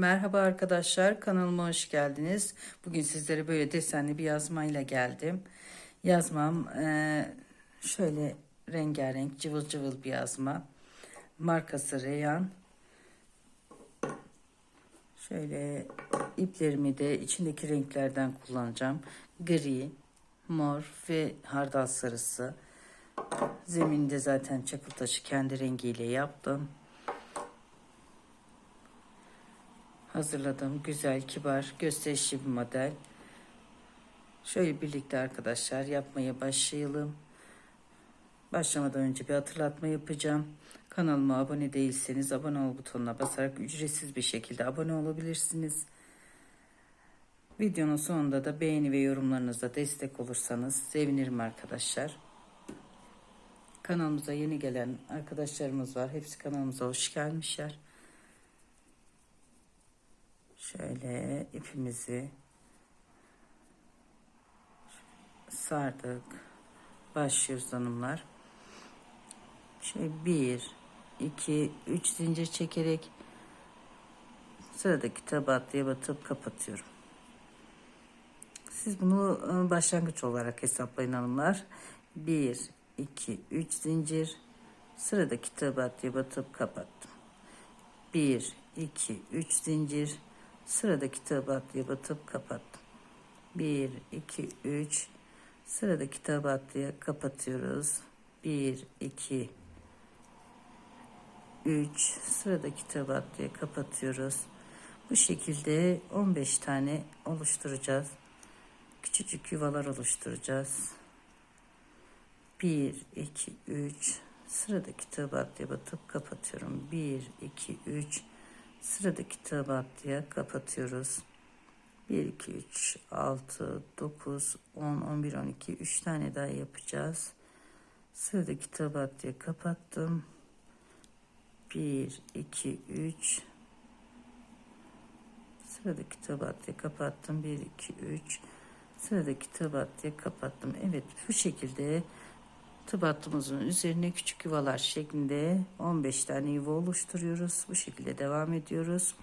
Merhaba arkadaşlar kanalıma hoş geldiniz. Bugün sizlere böyle desenli bir yazmayla geldim. Yazmam eee, şöyle rengarenk cıvıl cıvıl bir yazma. Markası Reyhan. Şöyle iplerimi de içindeki renklerden kullanacağım. Gri, mor ve hardal sarısı. Zeminde zaten çakıl taşı kendi rengiyle yaptım. Hazırladığım güzel, kibar, gösterişli bir model. Şöyle birlikte arkadaşlar yapmaya başlayalım. Başlamadan önce bir hatırlatma yapacağım. Kanalıma abone değilseniz abone ol butonuna basarak ücretsiz bir şekilde abone olabilirsiniz. Videonun sonunda da beğeni ve yorumlarınızla destek olursanız sevinirim arkadaşlar. Kanalımıza yeni gelen arkadaşlarımız var. Hepsi kanalımıza hoş gelmişler. Şöyle ipimizi sardık. Başlıyoruz hanımlar. Şöyle bir, iki, üç zincir çekerek sıradaki tabatıya batıp kapatıyorum. Siz bunu e, başlangıç olarak hesaplayın hanımlar. Bir, iki, üç zincir sıradaki tabatıya batıp kapattım. Bir, iki, üç zincir Sıradaki tabatlıya batıp kapattım. 1, 2, 3. Sıradaki tabatlıya kapatıyoruz. 1, 2, 3. Sıradaki tabatlıya kapatıyoruz. Bu şekilde 15 tane oluşturacağız. Küçücük yuvalar oluşturacağız. 1, 2, 3. Sıradaki tabatlıya batıp kapatıyorum. 1, 2, 3. Sıradaki tabatlıya kapatıyoruz. 1, 2, 3, 6, 9, 10, 11, 12, 3 tane daha yapacağız. Sıradaki tabatlıya kapattım. 1, 2, 3. Sıradaki tabatlıya kapattım. 1, 2, 3. Sıradaki tabatlıya kapattım. Evet bu şekilde Tıbattımızın üzerine küçük yuvalar şeklinde 15 tane yuva oluşturuyoruz. Bu şekilde devam ediyoruz.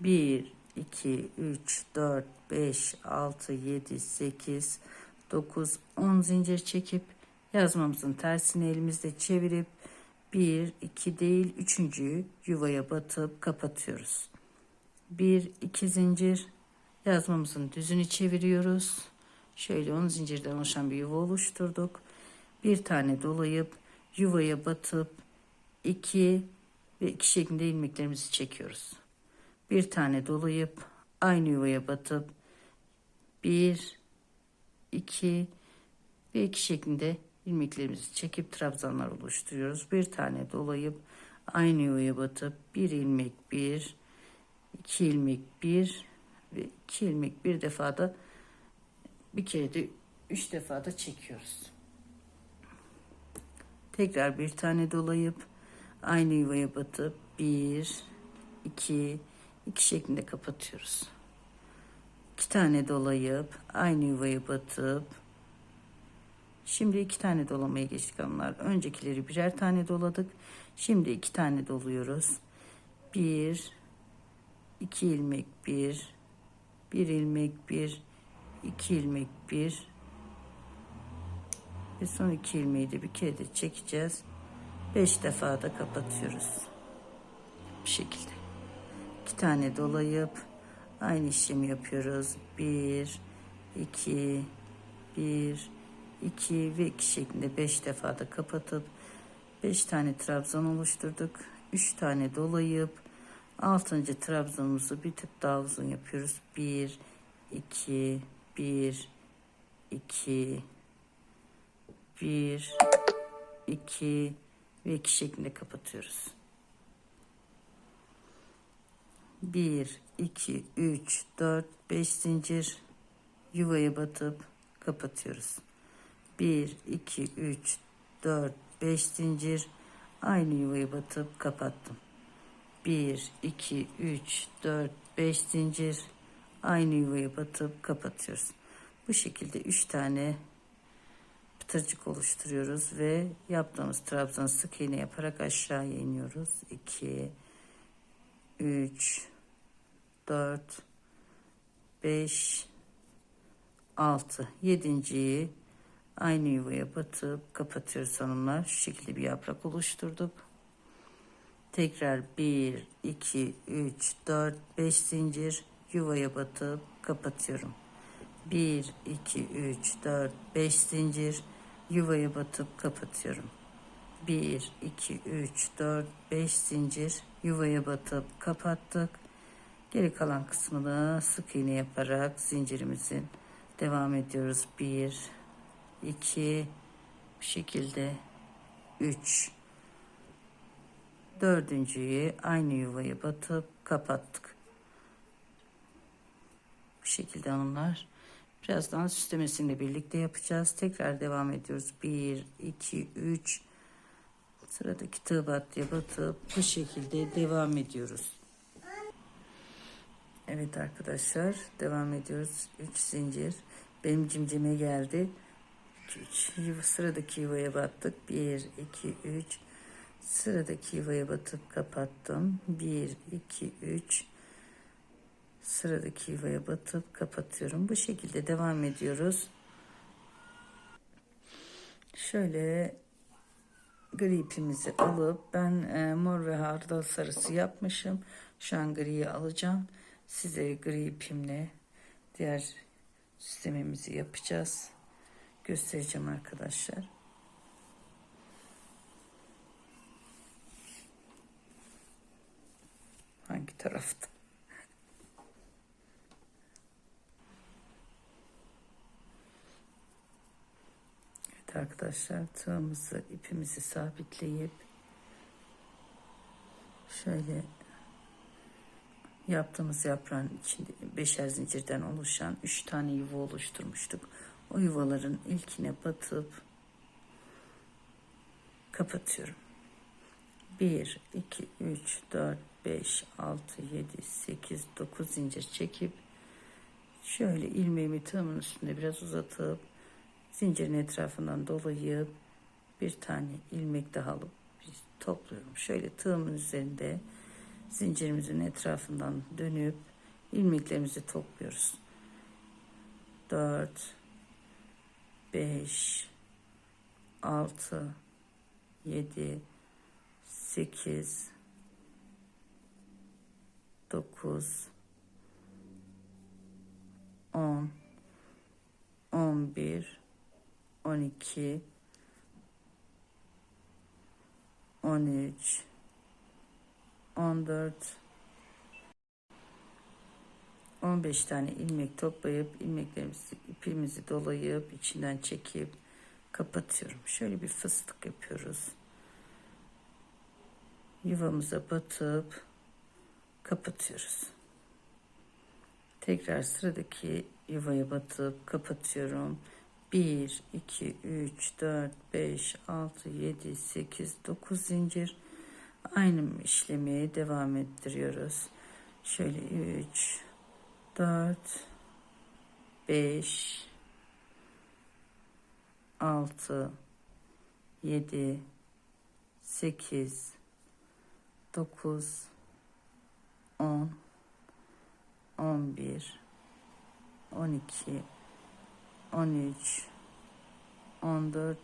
1, 2, 3, 4, 5, 6, 7, 8, 9, 10 zincir çekip yazmamızın tersini elimizde çevirip 1, 2 değil 3. yuvaya batıp kapatıyoruz. 1, 2 zincir yazmamızın düzünü çeviriyoruz. Şöyle 10 zincirden oluşan bir yuva oluşturduk bir tane dolayıp yuvaya batıp iki ve iki şeklinde ilmeklerimizi çekiyoruz. Bir tane dolayıp aynı yuvaya batıp bir, iki ve iki şeklinde ilmeklerimizi çekip trabzanlar oluşturuyoruz. Bir tane dolayıp aynı yuvaya batıp bir ilmek bir, iki ilmek bir ve iki ilmek bir defada bir kere de üç defada çekiyoruz. Tekrar bir tane dolayıp aynı yuvaya batıp bir, iki, iki şeklinde kapatıyoruz. İki tane dolayıp aynı yuvaya batıp şimdi iki tane dolamaya geçtik hanımlar. Öncekileri birer tane doladık. Şimdi iki tane doluyoruz. Bir, iki ilmek bir, bir ilmek bir, iki ilmek bir, ve son iki ilmeği de bir kere de çekeceğiz. Beş defa da kapatıyoruz. Bu şekilde. İki tane dolayıp aynı işlemi yapıyoruz. Bir, iki, bir, iki ve iki şeklinde beş defa da kapatıp beş tane trabzan oluşturduk. Üç tane dolayıp altıncı trabzanımızı bir tık daha uzun yapıyoruz. Bir, iki, bir, iki, bir, iki ve iki şeklinde kapatıyoruz. Bir, iki, üç, dört, beş zincir yuvaya batıp kapatıyoruz. Bir, iki, üç, dört, beş zincir aynı yuvaya batıp kapattım. Bir, iki, üç, dört, beş zincir aynı yuvaya batıp kapatıyoruz. Bu şekilde üç tane pıtırcık oluşturuyoruz ve yaptığımız trabzan sık iğne yaparak aşağıya iniyoruz. 2 3 4 5 6 yedinciyi aynı yuvaya batıp kapatıyoruz hanımlar. Şu şekilde bir yaprak oluşturduk. Tekrar 1 2 3 4 5 zincir yuvaya batıp kapatıyorum 1 2 3 4 5 zincir. Yuvaya batıp kapatıyorum. 1 2 3 4 5 zincir. Yuvaya batıp kapattık. Geri kalan kısmını sık iğne yaparak zincirimizin devam ediyoruz. 1 2 bu şekilde 3 dördüncüyü aynı yuvaya batıp kapattık. Bu şekilde hanımlar birazdan süslemesini birlikte yapacağız. Tekrar devam ediyoruz. 1 2 3 sıradaki tığ battıya batıp bu şekilde devam ediyoruz. Evet arkadaşlar devam ediyoruz. 3 zincir. Benim cimcime geldi. 3 sıradaki yuvaya battık. 1 2 3 sıradaki yuvaya batıp kapattım. 1 2 3 sıradaki yuvaya batıp kapatıyorum. Bu şekilde devam ediyoruz. Şöyle gri ipimizi alıp ben e, mor ve hardal sarısı yapmışım. Şu an griyi alacağım. Size gri ipimle diğer sistemimizi yapacağız. Göstereceğim arkadaşlar. Hangi tarafta Arkadaşlar tığımızı ipimizi sabitleyip şöyle yaptığımız yaprağın içinde beşer zincirden oluşan üç tane yuva oluşturmuştuk. O yuvaların ilkine batıp kapatıyorum. 1, 2, 3, 4, 5, 6, 7, 8, 9 zincir çekip şöyle ilmeğimi tığımın üstünde biraz uzatıp zincirin etrafından dolayıp bir tane ilmek daha alıp topluyorum. Şöyle tığımın üzerinde zincirimizin etrafından dönüp ilmeklerimizi topluyoruz. 4 5 6 7 8 9 10 11 12 13 14 15 tane ilmek toplayıp ilmeklerimizi ipimizi dolayıp içinden çekip kapatıyorum. Şöyle bir fıstık yapıyoruz. Yuvamıza batıp kapatıyoruz. Tekrar sıradaki yuvaya batıp kapatıyorum. 1 2 3 4 5 6 7 8 9 zincir aynı işlemi devam ettiriyoruz. Şöyle 3 4 5 6 7 8 9 10 11 12 13 14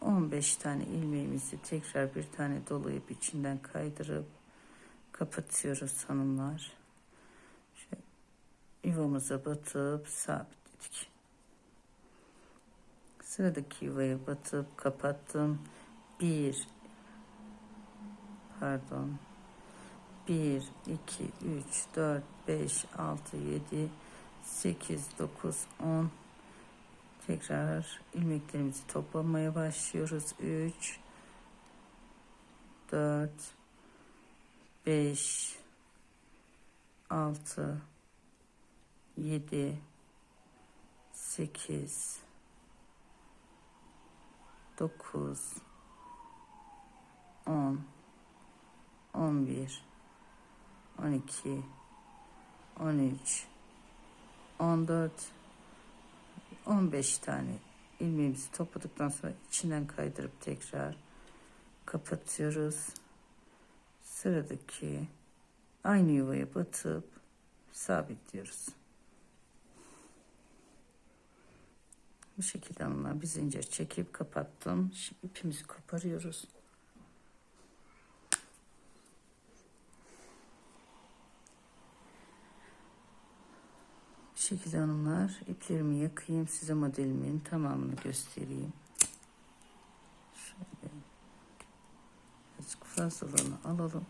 15 tane ilmeğimizi tekrar bir tane dolayıp içinden kaydırıp kapatıyoruz hanımlar. Şöyle yuvamıza batıp sabitledik. Sıradaki yuvaya batıp kapattım. 1 pardon 1 2 3 4 5 6 7 8 9 10 Tekrar ilmeklerimizi toplamaya başlıyoruz. 3 4 5 6 7 8 9 10 11 12 13 14 15 tane ilmeğimizi topladıktan sonra içinden kaydırıp tekrar kapatıyoruz. Sıradaki aynı yuvaya batıp sabitliyoruz. Bu şekilde hanımlar bir zincir çekip kapattım. Şimdi ipimizi koparıyoruz. Şekilde hanımlar iplerimi yakayım size modelimin tamamını göstereyim. Şöyle azıcık fazlalığını alalım.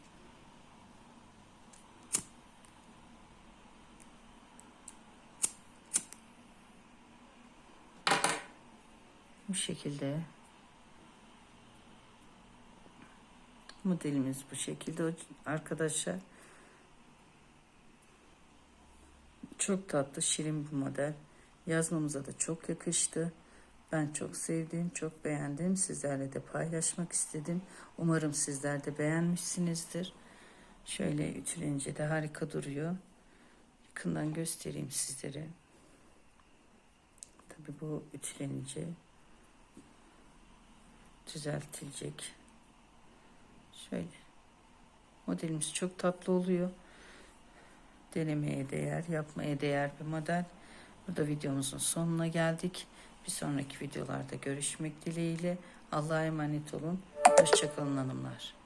Bu şekilde modelimiz bu şekilde arkadaşlar. Çok tatlı, şirin bir model. Yazmamıza da çok yakıştı. Ben çok sevdim, çok beğendim. Sizlerle de paylaşmak istedim. Umarım sizler de beğenmişsinizdir. Şöyle ütülenince de harika duruyor. Yakından göstereyim sizlere. Tabi bu ütülenince düzeltilecek. Şöyle. Modelimiz çok tatlı oluyor. Denemeye değer, yapmaya değer bir model. Burada videomuzun sonuna geldik. Bir sonraki videolarda görüşmek dileğiyle. Allah'a emanet olun. Hoşçakalın hanımlar.